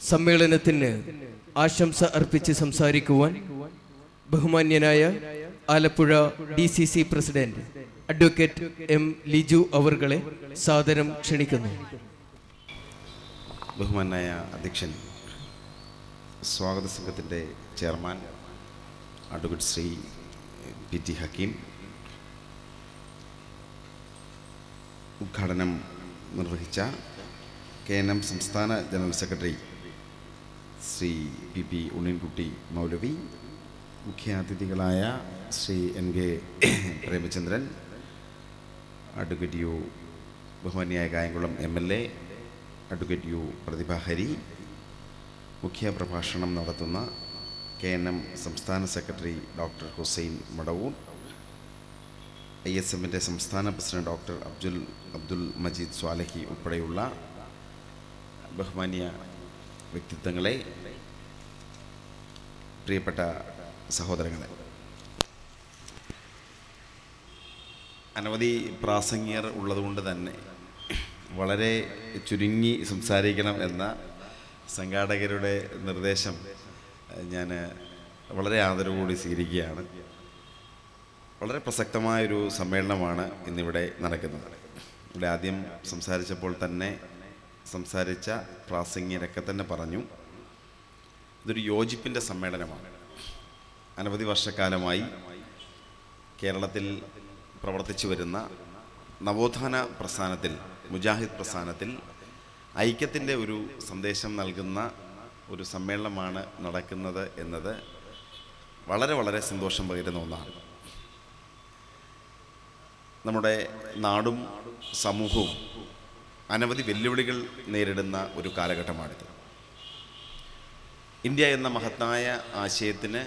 സമ്മേളനത്തിന് ആശംസ അർപ്പിച്ച് സംസാരിക്കുവാൻ ബഹുമാന്യനായ Alappuzha D C C president advocate M Liju അവർകളെ സാദരം ക്ഷണിക്കുന്നു. ബഹുമാനായ അധ്യക്ഷൻ സ്വാഗത സംഘത്തിന്റെ chairman advocate Shri P T Hakeem. ഉദ്ഘാടനം നിർവഹിച്ച കെ എൻ എം സംസ്ഥാന general secretary Shri P P Unninkutty Maulavi മുഖ്യാതിഥികളായ Shri N K Premachandran advocate U ബഹുമാന്യായ Kayamkulam M L A advocate U Prathibha Hari മുഖ്യ പ്രഭാഷണം നടത്തുന്ന കെ എൻ എം സംസ്ഥാന secretary doctor Hussain Madavoor I S എമ്മിന്റെ സംസ്ഥാന president doctor Abdul Abdul Majeed Swalahi ഉൾപ്പെടെയുള്ള ബഹുമാന്യ വ്യക്തിത്വങ്ങളെ പ്രിയപ്പെട്ട സഹോദരങ്ങളെ. അനവധി പ്രാസംഗികർ ഉള്ളതുകൊണ്ട് തന്നെ വളരെ ചുരുങ്ങി സംസാരിക്കണം എന്ന സംഘാടകരുടെ നിർദ്ദേശം ഞാൻ വളരെ ആദരവോടെ സ്വീകരിക്കുകയാണ്. വളരെ പ്രസക്തമായൊരു സമ്മേളനമാണ് ഇന്നിവിടെ നടക്കുന്നത്. ഇവിടെ ആദ്യം സംസാരിച്ചപ്പോൾ തന്നെ സംസാരിച്ച പ്രാസംഗികരൊക്കെ തന്നെ പറഞ്ഞു. ഇതൊരു യോജിപ്പിന്റെ സമ്മേളനമാണ്. അനവധി വർഷക്കാലമായി കേരളത്തിൽ പ്രവർത്തിച്ചു വരുന്ന നവോത്ഥാന പ്രസ്ഥാനത്തിൽ മുജാഹിദ് പ്രസ്ഥാനത്തിൽ ഐക്യത്തിന്റെ ഒരു സന്ദേശം നൽകുന്ന ഒരു സമ്മേളനമാണ് നടക്കുന്നത് എന്നത് വളരെ വളരെ സന്തോഷം പകരുന്ന ഒന്നാണ്. നമ്മുടെ നാടും സമൂഹവും അനവധി വെല്ലുവിളികൾ നേരിടുന്ന ഒരു കാലഘട്ടമാണിത്. ഇന്ത്യ എന്ന മഹത്തായ ആശയത്തിന്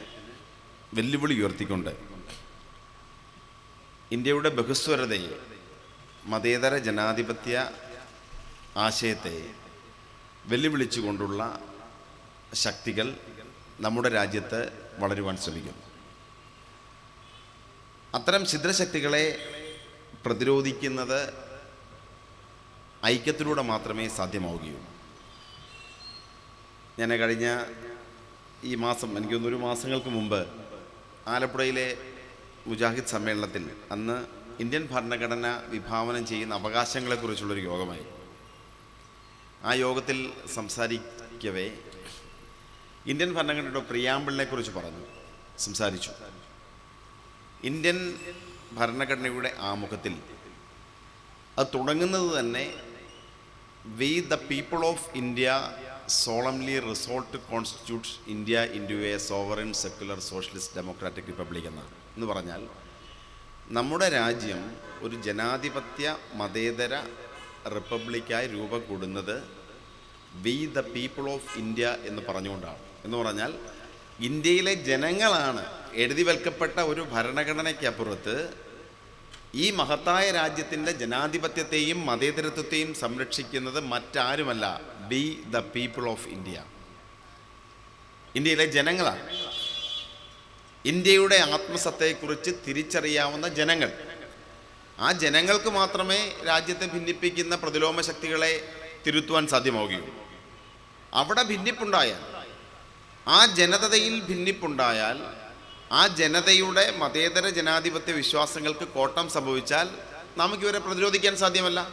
വെല്ലുവിളി ഉയർത്തിക്കൊണ്ട് ഇന്ത്യയുടെ ബഹുസ്വരതയെ മതേതര ജനാധിപത്യ ആശയത്തെ വെല്ലുവിളിച്ചുകൊണ്ടുള്ള ശക്തികൾ നമ്മുടെ രാജ്യത്ത് വളരുവാൻ ശ്രമിക്കും. അത്തരം ഛിദ്രശക്തികളെ പ്രതിരോധിക്കുന്നത് ഐക്യത്തിലൂടെ മാത്രമേ സാധ്യമാവുകയുള്ളൂ. ഞാൻ കഴിഞ്ഞ ഈ മാസം എനിക്ക് തോന്നുന്നു ഒരു മാസങ്ങൾക്ക് മുമ്പ് ആലപ്പുഴയിലെ മുജാഹിദ് സമ്മേളനത്തിൽ അന്ന് ഇന്ത്യൻ ഭരണഘടന വിഭാവനം ചെയ്യുന്ന അവകാശങ്ങളെക്കുറിച്ചുള്ളൊരു യോഗമായി. ആ യോഗത്തിൽ സംസാരിക്കവേ ഇന്ത്യൻ ഭരണഘടനയുടെ പ്രിയാമ്പിളിനെ കുറിച്ച് പറഞ്ഞു സംസാരിച്ചു. ഇന്ത്യൻ ഭരണഘടനയുടെ ആമുഖത്തിൽ അത് തുടങ്ങുന്നത് തന്നെ we the people of India solemnly resolved constitute India into a sovereign secular socialist democratic republic എന്നാണ്. എന്ന് പറഞ്ഞാൽ നമ്മുടെ രാജ്യം ഒരു ജനാധിപത്യ മതേതര റിപ്പബ്ലിക്കായി രൂപം കൂടുന്നത് we the people of India എന്ന് പറഞ്ഞുകൊണ്ടാണ്. എന്ന് പറഞ്ഞാൽ ഇന്ത്യയിലെ ജനങ്ങളാണ് എഴുതി വെൽക്കപ്പെട്ട ഒരു ഭരണഘടനയ്ക്കപ്പുറത്ത് ഈ മഹത്തായ രാജ്യത്തിന്റെ ജനാധിപത്യത്തെയും മതേതരത്വത്തെയും സംരക്ഷിക്കുന്നത് മറ്റാരുമല്ല we the people of India ഇന്ത്യയിലെ ജനങ്ങളാണ്. ഇന്ത്യയുടെ ആത്മസത്തയെക്കുറിച്ച് തിരിച്ചറിയാവുന്ന ജനങ്ങൾ. ആ ജനങ്ങൾക്ക് മാത്രമേ രാജ്യത്തെ ഭിന്നിപ്പിക്കുന്ന പ്രതിലോമ ശക്തികളെ തിരുത്തുവാൻ സാധ്യമാവുകയുള്ളൂ. അവിടെ ഭിന്നിപ്പുണ്ടായാൽ ആ ജനതയിൽ ഭിന്നിപ്പുണ്ടായാൽ ആ ജനതയുടെ മതേതര ജനാധിപത്യ വിശ്വാസങ്ങൾക്ക് കോട്ടം സംഭവിച്ചാൽ നമുക്ക് ഇവരെ പ്രതിരോധിക്കാൻ സാധ്യമല്ല.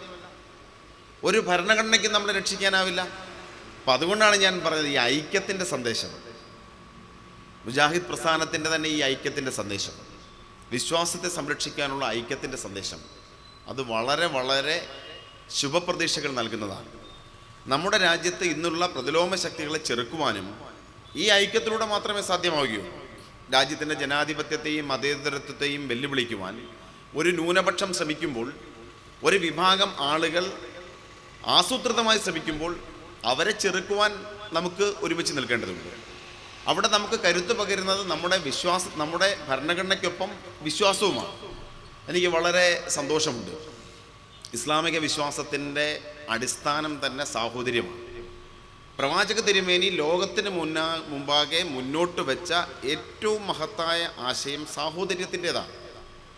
ഒരു ഭരണഘടനയ്ക്ക് നമ്മളെ രക്ഷിക്കാനാവില്ല. അപ്പം അതുകൊണ്ടാണ് ഞാൻ പറഞ്ഞത് ഈ ഐക്യത്തിന്റെ സന്ദേശം. മുജാഹിദ് പ്രസ്ഥാനത്തിന്റെ തന്നെ ഈ ഐക്യത്തിന്റെ സന്ദേശം. വിശ്വാസത്തെ സംരക്ഷിക്കാനുള്ള ഐക്യത്തിന്റെ സന്ദേശം. അത് വളരെ വളരെ ശുഭപ്രതീക്ഷകൾ നൽകുന്നതാണ്. നമ്മുടെ രാജ്യത്ത് ഇന്നുള്ള പ്രതിലോമ ശക്തികളെ ചെറുക്കുവാനും ഈ ഐക്യത്തിലൂടെ മാത്രമേ സാധ്യമാവുകയുള്ളൂ. രാജ്യത്തിന്റെ ജനാധിപത്യത്തെയും മതേതരത്വത്തെയും വെല്ലുവിളിക്കുവാൻ ഒരു ന്യൂനപക്ഷം ശ്രമിക്കുമ്പോൾ ഒരു വിഭാഗം ആളുകൾ ആസൂത്രിതമായി ശ്രമിക്കുമ്പോൾ അവരെ ചെറുക്കുവാൻ നമുക്ക് ഒരുമിച്ച് നിൽക്കേണ്ടതുണ്ട്. അവിടെ നമുക്ക് കരുത്ത് പകരുന്നത് നമ്മുടെ വിശ്വാസ നമ്മുടെ ഭരണഘടനയ്ക്കൊപ്പം വിശ്വാസവുമാണ്. എനിക്ക് വളരെ സന്തോഷമുണ്ട്. ഇസ്ലാമിക വിശ്വാസത്തിന്റെ അടിസ്ഥാനം തന്നെ സാഹോദര്യമാണ്. പ്രവാചക തിരുമേനി ലോകത്തിന് മുന്നാ മുമ്പാകെ മുന്നോട്ട് വെച്ച ഏറ്റവും മഹത്തായ ആശയം സാഹോദര്യത്തിന്റെതാണ്.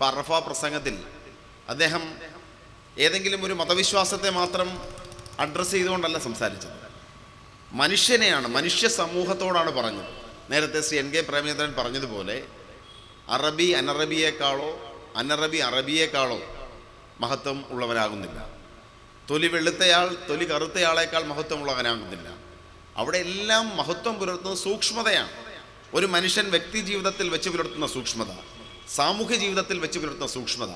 പറഫ പ്രസംഗത്തിൽ അദ്ദേഹം ഏതെങ്കിലും ഒരു മതവിശ്വാസത്തെ മാത്രം അഡ്രസ്സ് ചെയ്തുകൊണ്ടല്ല സംസാരിച്ചത്. മനുഷ്യനെയാണ് മനുഷ്യ സമൂഹത്തോടാണ് പറഞ്ഞത്. നേരത്തെ ശ്രീ എൻ കെ പ്രേമചന്ദ്രൻ പറഞ്ഞതുപോലെ അറബി അനറബിയേക്കാളോ അനറബി അറബിയേക്കാളോ മഹത്വം ഉള്ളവനാകുന്നില്ല തൊലി വെളുത്തയാൾ തൊലി കറുത്തയാളേക്കാൾ മഹത്വമുള്ളവനാകുന്നില്ല അവിടെ എല്ലാം മഹത്വം പുലർത്തുന്നത് സൂക്ഷ്മതയാണ്. ഒരു മനുഷ്യൻ വ്യക്തി ജീവിതത്തിൽ വെച്ച് പുലർത്തുന്ന സൂക്ഷ്മത സാമൂഹ്യ ജീവിതത്തിൽ വെച്ച് പുലർത്തുന്ന സൂക്ഷ്മത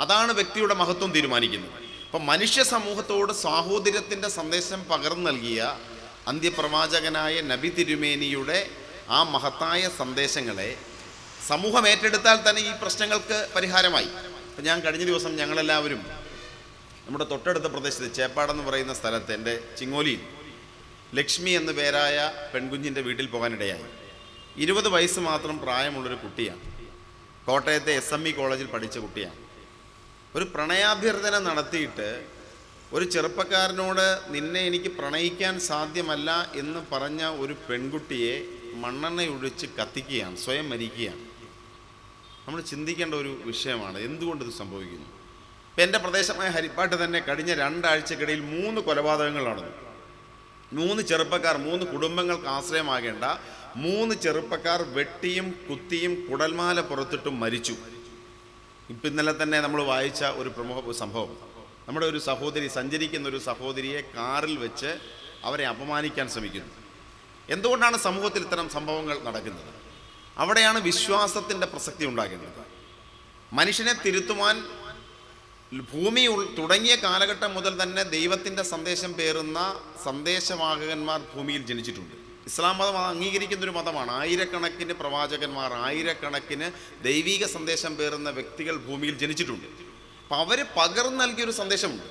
അതാണ് വ്യക്തിയുടെ മഹത്വം തീരുമാനിക്കുന്നത്. അപ്പം മനുഷ്യ സമൂഹത്തോട് സാഹോദര്യത്തിന്റെ സന്ദേശം പകർന്നു നൽകിയ അന്ത്യപ്രവാചകനായ നബി തിരുമേനിയുടെ ആ മഹത്തായ സന്ദേശങ്ങളെ സമൂഹം ഏറ്റെടുത്താൽ തന്നെ ഈ പ്രശ്നങ്ങൾക്ക് പരിഹാരമായി. ഇപ്പം ഞാൻ കഴിഞ്ഞ ദിവസം ഞങ്ങളെല്ലാവരും നമ്മുടെ തൊട്ടടുത്ത പ്രദേശത്ത് ചേപ്പാടെന്ന് പറയുന്ന സ്ഥലത്ത് എന്റെ ചിങ്ങോലിയിൽ ലക്ഷ്മി എന്ന പേരായ പെൺകുഞ്ഞിന്റെ വീട്ടിൽ പോകാനിടയായി. ഇരുപത് വയസ്സ് മാത്രം പ്രായമുള്ളൊരു കുട്ടിയാണ്. കോട്ടയത്തെ എസ് എം ഇ കോളേജിൽ പഠിച്ച കുട്ടിയാണ്. ഒരു പ്രണയാഭ്യർത്ഥന നടത്തിയിട്ട് ഒരു ചെറുപ്പക്കാരനോട് നിന്നെ എനിക്ക് പ്രണയിക്കാൻ സാധ്യമല്ല എന്ന് പറഞ്ഞ ഒരു പെൺകുട്ടിയെ മണ്ണെണ്ണയൊഴിച്ച് കത്തിക്കുകയാണ് സ്വയം മരിക്കുകയാണ്. നമ്മൾ ചിന്തിക്കേണ്ട ഒരു വിഷയമാണ് എന്തുകൊണ്ട് ഇത് സംഭവിക്കുന്നു? ഇപ്പം എന്റെ പ്രദേശമായ ഹരിപ്പാട്ട് തന്നെ കഴിഞ്ഞ രണ്ടാഴ്ചക്കിടയിൽ മൂന്ന് കൊലപാതകങ്ങൾ നടന്നു. മൂന്ന് ചെറുപ്പക്കാർ മൂന്ന് കുടുംബങ്ങൾക്ക് ആശ്രയമാകേണ്ട. മൂന്ന് ചെറുപ്പക്കാർ വെട്ടിയും കുത്തിയും കുടൽമാല പുറത്തിട്ടും മരിച്ചു. ഇപ്പം ഇന്നലെ തന്നെ നമ്മൾ വായിച്ച ഒരു പ്രമുഖ സംഭവം. നമ്മുടെ ഒരു സഹോദരി സഞ്ചരിക്കുന്ന ഒരു സഹോദരിയെ കാറിൽ വെച്ച് അവരെ അപമാനിക്കാൻ ശ്രമിക്കുന്നു. എന്തുകൊണ്ടാണ് സമൂഹത്തിൽ ഇത്തരം സംഭവങ്ങൾ നടക്കുന്നത്? അവിടെയാണ് വിശ്വാസത്തിന്റെ പ്രസക്തി ഉണ്ടാകുന്നത്. മനുഷ്യനെ തിരുത്തുവാൻ ഭൂമി തുടങ്ങിയ കാലഘട്ടം മുതൽ തന്നെ ദൈവത്തിന്റെ സന്ദേശം പേറുന്ന സന്ദേശവാഹകന്മാർ ഭൂമിയിൽ ജനിച്ചിട്ടുണ്ട്. ഇസ്ലാം മതം അംഗീകരിക്കുന്ന ഒരു മതമാണ്. ആയിരക്കണക്കിന് പ്രവാചകന്മാർ ആയിരക്കണക്കിന് ദൈവിക സന്ദേശം പേറുന്ന വ്യക്തികൾ ഭൂമിയിൽ ജനിച്ചിട്ടുണ്ട്. അപ്പം അവർ പകർന്നു നൽകിയൊരു സന്ദേശമുണ്ട്.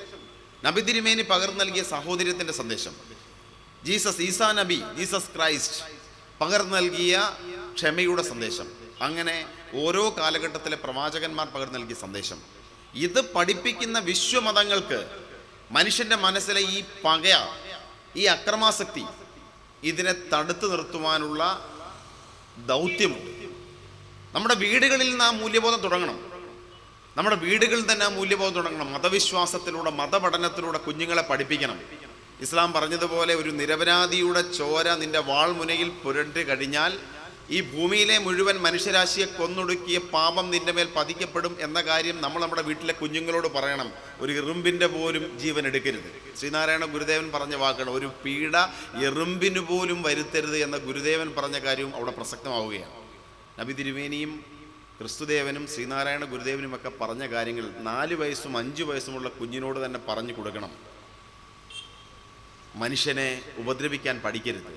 നബി തിരുമേനി പകർന്നു നൽകിയ സഹോദര്യത്തിന്റെ സന്ദേശം. ജീസസ് ഈസാ നബി ജീസസ് ക്രൈസ്റ്റ് പകർന്നു നൽകിയ ക്ഷമയുടെ സന്ദേശം. അങ്ങനെ ഓരോ കാലഘട്ടത്തിലെ പ്രവാചകന്മാർ പകർന്നു നൽകിയ സന്ദേശം. ഇത് പഠിപ്പിക്കുന്ന വിശ്വമതങ്ങൾക്ക് മനുഷ്യന്റെ മനസ്സിലെ ഈ പക ഈ അക്രമാസക്തി ഇതിനെ തടുത്തു നിർത്തുവാനുള്ള ദൗത്യമുണ്ട്. നമ്മുടെ വീടുകളിൽ നിന്ന് ആ മൂല്യബോധം തുടങ്ങണം. നമ്മുടെ വീടുകളിൽ തന്നെ ആ മൂല്യബോധം തുടങ്ങണം. മതവിശ്വാസത്തിലൂടെ മതപഠനത്തിലൂടെ കുഞ്ഞുങ്ങളെ പഠിപ്പിക്കണം. ഇസ്ലാം പറഞ്ഞതുപോലെ ഒരു നിരപരാധിയുടെ ചോര നിന്റെ വാൾമുനയിൽ പുരണ്ട് കഴിഞ്ഞാൽ ഈ ഭൂമിയിലെ മുഴുവൻ മനുഷ്യരാശിയെ കൊന്നൊടുക്കിയ പാപം നിന്റെ മേൽ പതിക്കപ്പെടും എന്ന കാര്യം നമ്മൾ നമ്മുടെ വീട്ടിലെ കുഞ്ഞുങ്ങളോട് പറയണം. ഒരു എറുമ്പിന്റെ പോലും ജീവൻ എടുക്കരുത്. ശ്രീനാരായണ ഗുരുദേവൻ പറഞ്ഞ വാക്കാണ് ഒരു പീഡ എറുമ്പിന് പോലും വരുത്തരുത് എന്ന ഗുരുദേവൻ പറഞ്ഞ കാര്യവും അവിടെ പ്രസക്തമാവുകയാണ്. നബി തിരുമേനിയും ക്രിസ്തുദേവനും ശ്രീനാരായണ ഗുരുദേവനും ഒക്കെ പറഞ്ഞ കാര്യങ്ങൾ നാല് വയസ്സും അഞ്ച് വയസ്സുമുള്ള കുഞ്ഞിനോട് തന്നെ പറഞ്ഞു കൊടുക്കണം. മനുഷ്യനെ ഉപദ്രവിക്കാൻ പഠിക്കരുത്.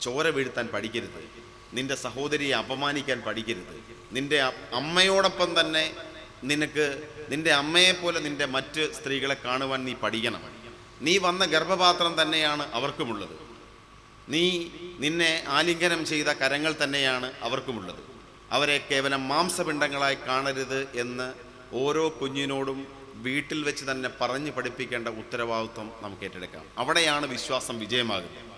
ചോര വീഴ്ത്താൻ പഠിക്കരുത്. നിന്റെ സഹോദരിയെ അപമാനിക്കാൻ പഠിക്കരുത്. നിന്റെ അമ്മയോടൊപ്പം തന്നെ നിനക്ക് നിന്റെ അമ്മയെപ്പോലെ നിന്റെ മറ്റ് സ്ത്രീകളെ കാണുവാൻ നീ പഠിക്കണം. നീ വന്ന ഗർഭപാത്രം തന്നെയാണ് അവർക്കുമുള്ളത്. നീ നിന്നെ ആലിംഗനം ചെയ്ത കരങ്ങൾ തന്നെയാണ് അവർക്കുമുള്ളത്. അവരെ കേവലം മാംസപിണ്ഡങ്ങളായി കാണരുത് എന്ന് ഓരോ കുഞ്ഞിനോടും വീട്ടിൽ വെച്ച് തന്നെ പറഞ്ഞു പഠിപ്പിക്കേണ്ട ഉത്തരവാദിത്വം നമുക്ക് ഏറ്റെടുക്കാം. അവിടെയാണ് വിശ്വാസം വിജയമാകുന്നത്.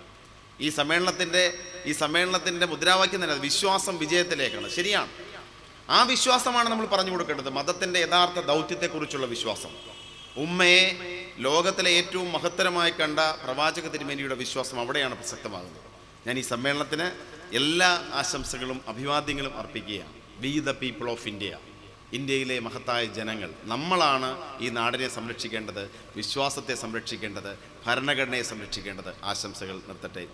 ഈ സമ്മേളനത്തിന്റെ ഈ സമ്മേളനത്തിന്റെ മുദ്രാവാക്യം തന്നെ വിശ്വാസം വിജയത്തിലേക്കാണ്. ശരിയാണ്. ആ വിശ്വാസമാണ് നമ്മൾ പറഞ്ഞു കൊടുക്കേണ്ടത്. മതത്തിന്റെ യഥാർത്ഥ ദൗത്യത്തെക്കുറിച്ചുള്ള വിശ്വാസം. ഉമ്മയെ ലോകത്തിലെ ഏറ്റവും മഹത്തരമായി കണ്ട പ്രവാചക തിരുമേനിയുടെ വിശ്വാസം അവിടെയാണ് പ്രസക്തമാകുന്നത്. ഞാൻ ഈ സമ്മേളനത്തിന് എല്ലാ ആശംസകളും അഭിവാദ്യങ്ങളും അർപ്പിക്കുകയാണ്. We the people of India ഇന്ത്യയിലെ മഹത്തായ ജനങ്ങൾ. നമ്മളാണ് ഈ നാടിനെ സംരക്ഷിക്കേണ്ടത് വിശ്വാസത്തെ സംരക്ഷിക്കേണ്ടത് ഭരണഘടനയെ സംരക്ഷിക്കേണ്ടത്. ആശംസകൾ നിർത്തട്ടെ.